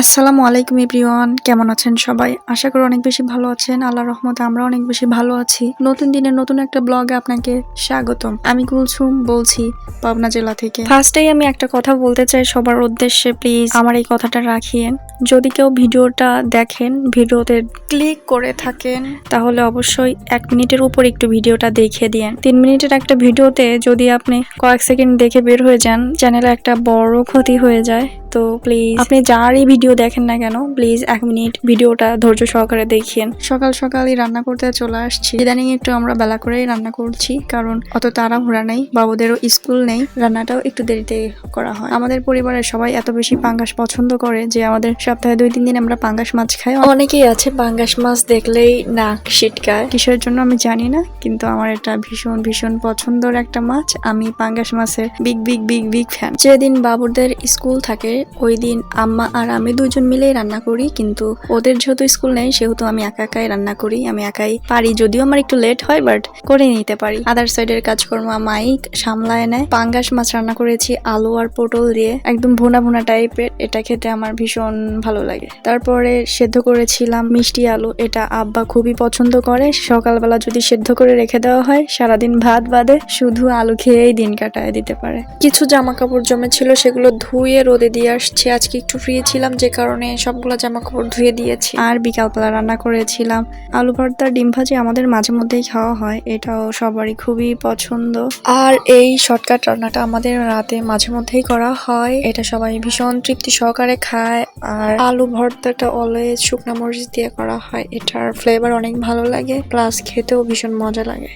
আসসালামু আলাইকুম এভরিওয়ান, কেমন আছেন সবাই? আশা করি অনেক বেশি ভালো আছেন আল্লাহ রহমতে আমরা অনেক বেশি ভালো আছি। নতুন দিনের নতুন একটা ব্লগে আপনাকে স্বাগতম। আমি কুলসুম বলছি পাবনা জেলা থেকে। ফার্স্টেই আমি একটা কথা বলতে চাই সবার উদ্দেশ্যে প্লিজ আমার এই কথাটা রাখিয়েন। যদি কেউ ভিডিওটা দেখেন, ভিডিওতে ক্লিক করে থাকেন, তাহলে অবশ্যই এক মিনিটের উপর একটু ভিডিওটা দেখে দিয়েন। তিন মিনিটের একটা ভিডিওতে যদি আপনি কয়েক সেকেন্ড দেখে বের হয়ে যান, চ্যানেলে একটা বড় ক্ষতি হয়ে যায়। তো প্লিজ, আপনি যারই ভিডিও দেখেন না কেন, প্লিজ এক মিনিট ভিডিওটা ধৈর্য সহকারে দেখিয়েন। সকাল সকালই রান্না করতে চলে আসছি। ইদানিং একটু আমরা বেলা করেই রান্না করছি, কারণ অত তাড়াহুড়া নেই, বাবুদেরও স্কুল নেই, রান্নাটাও একটু দেরিতে করা হয়। আমাদের পরিবারের সবাই এত বেশি পাঙ্গাস পছন্দ করে যে আমাদের সপ্তাহে দুই তিন দিন আমরা পাঙ্গাস মাছ খাই। অনেকেই আছে পাঙ্গাস মাছ দেখলেই নাক ছিটকায় কিসের জন্য আমি জানি না কিন্তু আমার এটা ভীষণ ভীষণ পছন্দের একটা মাছ। আমি পাঙ্গাস মাছের big big big big fan যেদিন বাবুদের স্কুল থাকে ওই দিন আম্মা আর আমি দুজন মিলেই রান্না করি কিন্তু ওদের যেহেতু স্কুল নেই সেহেতু আমি একা একাই রান্না করি। আমি একাই পারি যদিও আমার একটু লেট হয় বাট করে নিতে পারি। আদার সাইডের কাজকর্ম মাইক সামলায় নেয়। পাঙ্গাস মাছ রান্না করেছি আলু আর পটল দিয়ে একদম ভুনা ভুনা টাইপের এটা খেতে আমার ভীষণ ভালো লাগে। তারপরে সেদ্ধ করেছিলাম মিষ্টি আলু, এটা আব্বা খুবই পছন্দ করে। সকালবেলা যদি সেদ্ধ করে রেখে দেওয়া হয়, সারাদিন ভাত বাদে শুধু আলু খেয়েই দিন কাটায় দিতে পারে। কিছু জামা কাপড় জমেছিল, সেগুলো ধুয়ে রোদে দিয়ে আসছে। আজকে একটু ফ্রি ছিলাম, যে কারণে সবগুলো জামা কাপড় ধুয়ে দিয়েছি। আর বিকালবেলা রান্না করেছিলাম। আলু ভর্তা, ডিম ভাজি আমাদের মাঝে মধ্যেই খাওয়া হয়, এটাও সবারই খুবই পছন্দ। আর এই শর্টকাট রান্নাটা আমাদের রাতে মাঝে মধ্যেই করা হয়, এটা সবাই ভীষণ তৃপ্তি সহকারে খায়। আর আলু ভর্তাটা অলওয়েজ শুকনা মরিচ দিয়ে করা হয়। এটার ফ্লেভার অনেক ভালো লাগে প্লাস খেতেও ভীষণ মজা লাগে।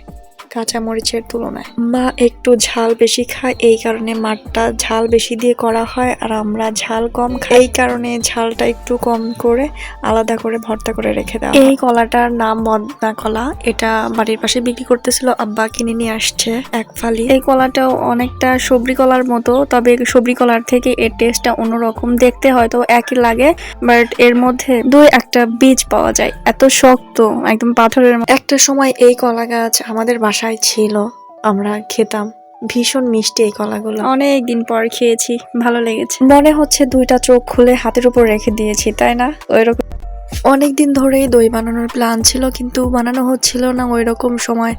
কাঁচা মরিচের তুলনায়। মা একটু ঝাল বেশি খায়, এই কারণে মাঠটা ঝাল বেশি দিয়ে করা হয় আর আমরা ঝাল কম খাই। এই কারণে ঝালটা একটু কম করে আলাদা করে ভর্তা করে রেখে দেওয়া এই কলাটার নাম মদনা কলা। এটা বাড়ির পাশে বিক্রি করতেছিল, আব্বা কিনে নিয়ে আসছে এক ফালি। এই কলাটাও অনেকটা সবরি কলার মতো, তবে সবরি কলার থেকে এর টেস্টটা অন্যরকম। দেখতে হয়তো একই লাগে, বাট এর মধ্যে দুই একটা বীজ পাওয়া যায়। এত শক্ত, একদম পাথরের একটা সময় এই কলা গাছ আমাদের বাসায় ছিল আমরা খেতাম। ভীষণ মিষ্টি এই কলাগুলো। অনেক দিন পর খেয়েছি ভালো লেগেছে। মনে হচ্ছে দুইটা চোখ খুলে হাতের উপর রেখে দিয়েছি তাই না? ওইরকম অনেক দিন ধরেই দই বানানোর প্ল্যান ছিল কিন্তু বানানো হচ্ছিল না ওই রকম সময়।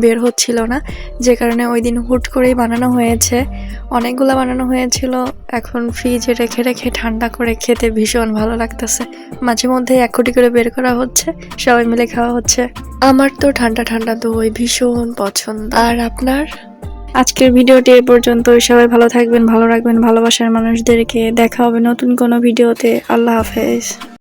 বের হচ্ছিল না। যে কারণে ওই দিন হুট করেই বানানো হয়েছে। অনেকগুলো বানানো হয়েছিল। এখন ফ্রিজে রেখে রেখে ঠান্ডা করে খেতে ভীষণ ভালো লাগতেছে। মাঝে মধ্যে এক কোটি করে বের করা হচ্ছে। সবাই মিলে খাওয়া হচ্ছে। আমার তো ঠান্ডা ঠান্ডা দই ভীষণ পছন্দ। আর আপনার? আজকের ভিডিওটি এ পর্যন্ত সবাই ভালো থাকবেন, ভালো রাখবেন। ভালোবাসার মানুষদেরকে দেখা হবে নতুন কোনো ভিডিওতে। আল্লাহ হাফেজ।